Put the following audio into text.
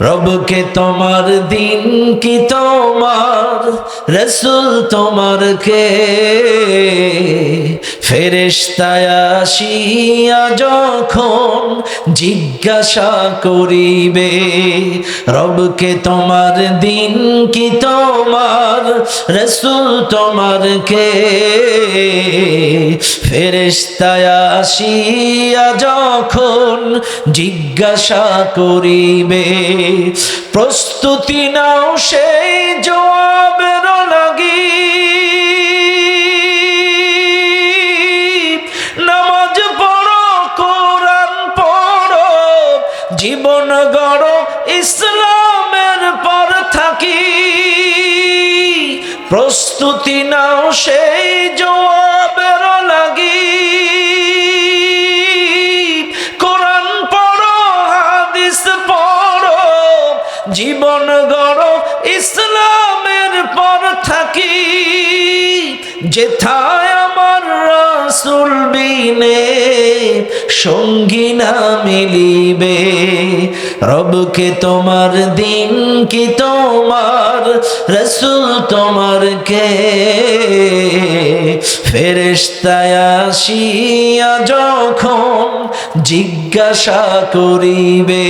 রবকে তোমার দিন কি তোমার, রসুল তোমার কে? ফেরেশতায় আসিয়া যখন জিজ্ঞাসা করিবে, রবকে তোমার দিন কি তোমার, রসুল তোমার কে? ফেরেশতায় আসিয়া যখন জিজ্ঞাসা করিবে, প্রস্তুতি নাও সেই জবাবের লাগি। নামাজ পড়ো, কোরআন পড়ো, জীবন গড়ো, ইসলামের পর থাকি। প্রস্তুতি নাও সেই জবাবের হাদিস জীবন গড়ো, ইসলামের পর থাকি। যেথায় আমার রাসুল বিনে সঙ্গী না মিলিবে। রবকে তোমার দিন কি তোমার, রসুল তোমার কে? ফেরেশতায় আসিয়া যখন জিজ্ঞাসা করিবে